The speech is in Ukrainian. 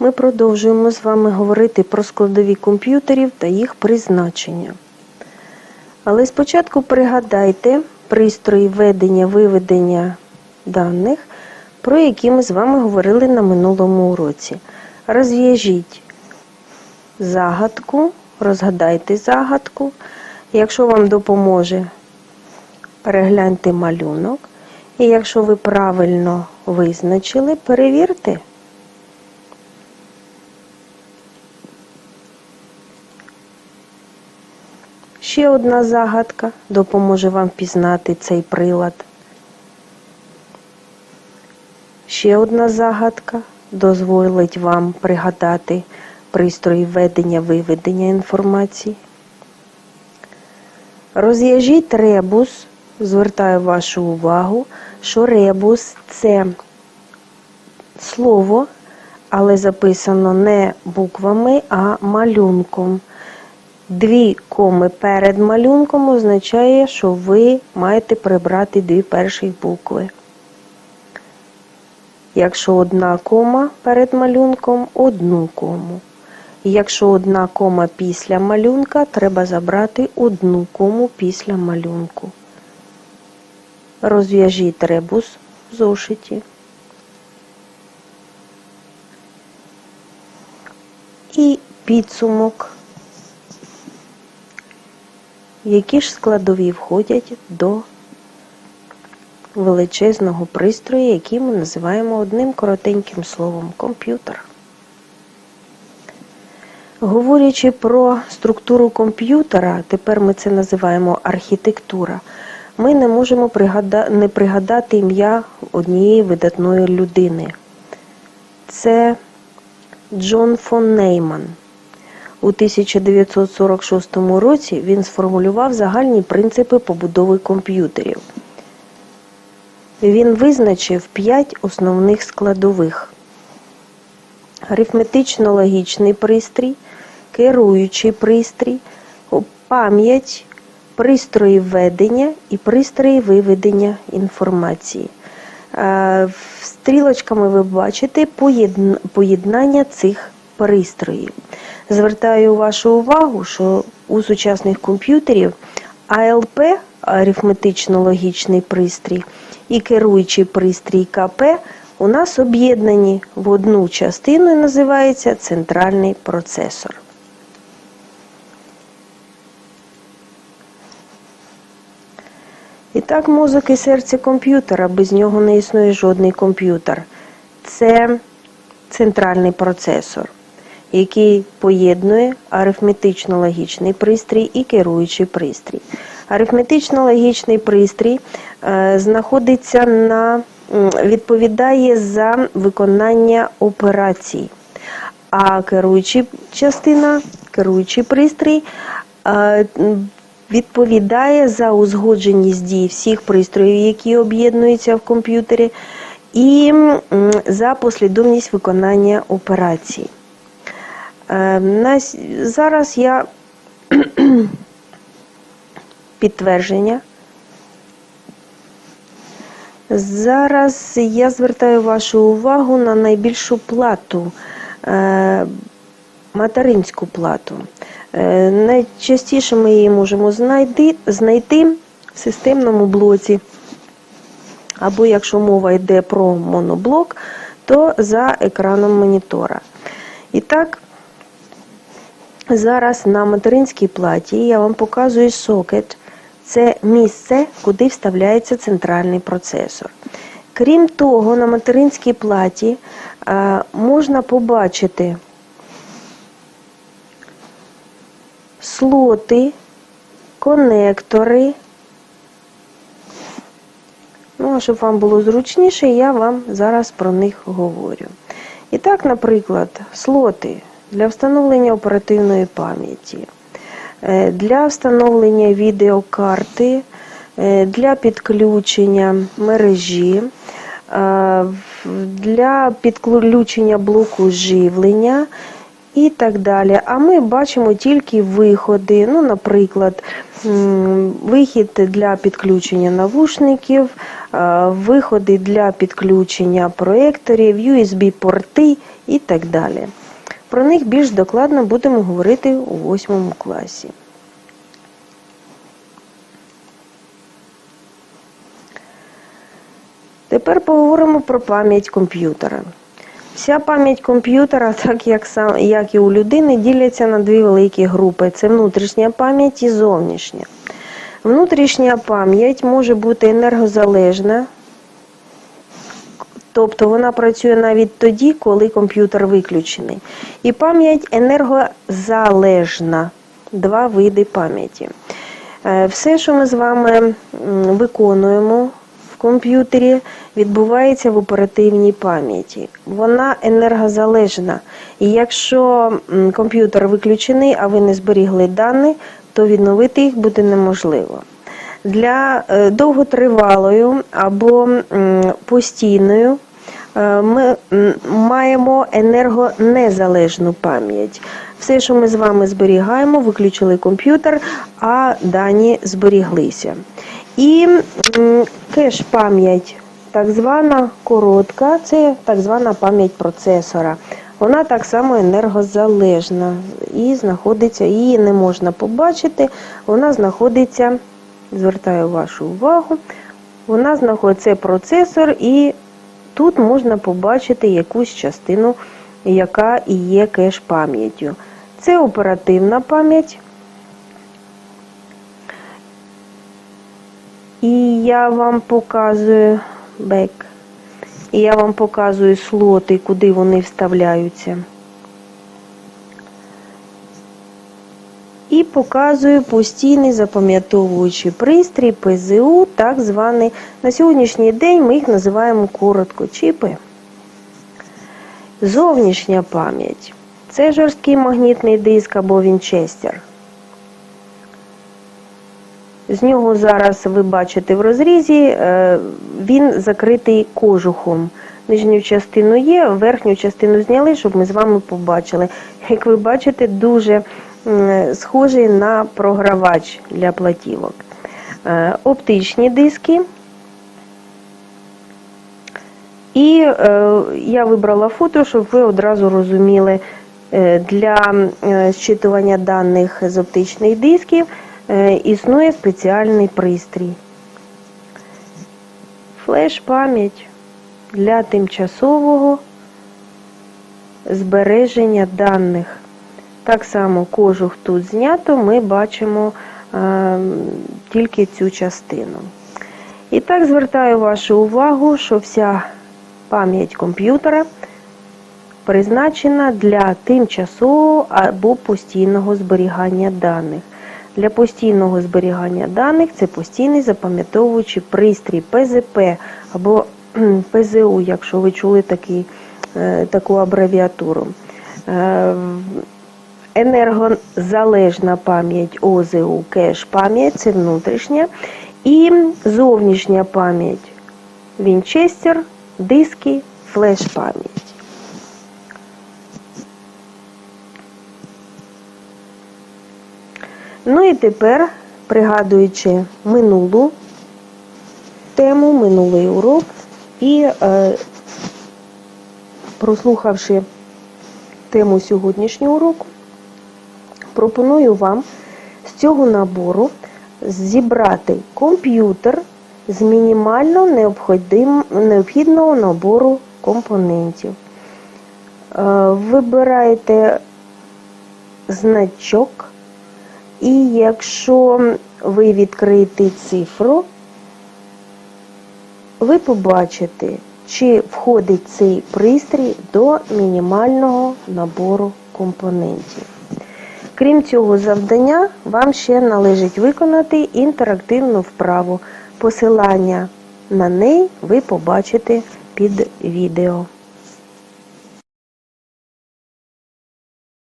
Ми продовжуємо з вами говорити про складові комп'ютерів та їх призначення. Але спочатку пригадайте пристрої ведення виведення даних, про які ми з вами говорили на минулому уроці. Розв'яжіть загадку, розгадайте загадку. Якщо вам допоможе, перегляньте малюнок. І якщо ви правильно визначили, перевірте. Ще одна загадка допоможе вам пізнати цей прилад. Ще одна загадка дозволить вам пригадати пристрої введення виведення інформації. Розв'яжіть ребус, звертаю вашу увагу, що ребус це слово, але записано не буквами, а малюнком. Дві коми перед малюнком означає, що ви маєте прибрати дві перші букви. Якщо одна кома перед малюнком, одну кому. Якщо одна кома після малюнка, треба забрати одну кому після малюнку. Розв'яжіть ребус в зошиті. І підсумок. Які ж складові входять до величезного пристрою, який ми називаємо одним коротеньким словом комп'ютер. Говорячи про структуру комп'ютера, тепер ми це називаємо архітектура, ми не можемо пригада... не пригадати ім'я однієї видатної людини. Це Джон фон Нейман. У 1946 році він сформулював загальні принципи побудови комп'ютерів. Він визначив п'ять основних складових: арифметично-логічний пристрій, керуючий пристрій, пам'ять, пристрої введення і пристрої виведення інформації. Стрілочками ви бачите поєднання цих пристроїв. Звертаю вашу увагу, що у сучасних комп'ютерів АЛП арифметично-логічний пристрій і керуючий пристрій КП у нас об'єднані в одну частину і називається центральний процесор. І так, мозок і серце комп'ютера, без нього не існує жодний комп'ютер. Це центральний процесор, який поєднує арифметично-логічний пристрій і керуючий пристрій. Арифметично-логічний пристрій е, знаходиться на відповідає за виконання операцій. А керуючий частина, керуючий пристрій е, відповідає за узгодженість дій всіх пристроїв, які об'єднуються в комп'ютері, і за послідовність виконання операцій. Е, зараз я підтвердження. Зараз я звертаю вашу увагу на найбільшу плату, е, материнську плату. Е, найчастіше ми її можемо знайти, знайти в системному блоці. Або якщо мова йде про моноблок, то за екраном монітора. І так, зараз на материнській платі я вам показую сокет. Це місце, куди вставляється центральний процесор. Крім того, на материнській платі а, можна побачити слоти, конектори. Ну, а щоб вам було зручніше, я вам зараз про них говорю. І так, наприклад, слоти для встановлення оперативної пам'яті, е, для встановлення відеокарти, е, для підключення мережі, е, для підключення блоку живлення і так далі. А ми бачимо тільки виходи, ну, наприклад, вихід для підключення навушників, виходи для підключення проекторів, USB-порти і так далі. Про них більш докладно будемо говорити у восьмому класі. Тепер поговоримо про пам'ять комп'ютера. Вся пам'ять комп'ютера, так як, сам, як і у людини, діляться на дві великі групи: це внутрішня пам'ять і зовнішня. Внутрішня пам'ять може бути енергозалежна, тобто вона працює навіть тоді, коли комп'ютер виключений. І пам'ять енергозалежна два види пам'яті. Е, Все, що ми з вами виконуємо в комп'ютері, відбувається в оперативній пам'яті. Вона енергозалежна. І якщо комп'ютер виключений, а ви не зберігли дані, то відновити їх буде неможливо. Для е, довготривалою або постійною е, ми маємо енергонезалежну пам'ять. Все, що ми з вами зберігаємо, виключили комп'ютер, а дані зберіглися. І м, кеш-пам'ять, так звана коротка, це так звана пам'ять процесора. Вона так само енергозалежна і знаходиться, її не можна побачити, вона знаходиться, звертаю вашу увагу, вона знаходиться процесор, і тут можна побачити якусь частину, яка і є кеш-пам'яттю. Це оперативна пам'ять. І я вам показую бек. І я вам показую слоти, куди вони вставляються. І показую постійний запам'ятовуючий пристрій ПЗУ, так званий. На сьогоднішній день ми їх називаємо коротко чіпи. Зовнішня пам'ять. Це жорсткий магнітний диск або вінчестер. З нього зараз ви бачите в розрізі, е, він закритий кожухом. Нижню частину є, верхню частину зняли, щоб ми з вами побачили. Як ви бачите, дуже схожий на програвач для платівок. Е, Оптичні диски. І е, я вибрала фото, щоб ви одразу розуміли, е, для зчитування даних з оптичних дисків існує спеціальний пристрій. Флеш-пам'ять для тимчасового збереження даних. Так само кожух тут знято, ми бачимо е, тільки цю частину. І так звертаю вашу увагу, що вся пам'ять комп'ютера призначена для тимчасового або постійного зберігання даних. Для постійного зберігання даних це постійний запам'ятовуючий пристрій ПЗП або ПЗУ, якщо ви чули такий, е, таку абревіатуру. Енергозалежна пам'ять ОЗУ, кеш пам'ять це внутрішня. І зовнішня пам'ять Вінчестер, диски, флеш-пам'ять. Ну і тепер, пригадуючи минулу тему, минулий урок і е, прослухавши тему сьогоднішнього уроку, пропоную вам з цього набору зібрати комп'ютер з мінімально необхідного набору компонентів. Е, Вибираєте значок, і якщо ви відкриєте цифру, ви побачите, чи входить цей пристрій до мінімального набору компонентів. Крім цього завдання, вам ще належить виконати інтерактивну вправу. Посилання на неї ви побачите під відео.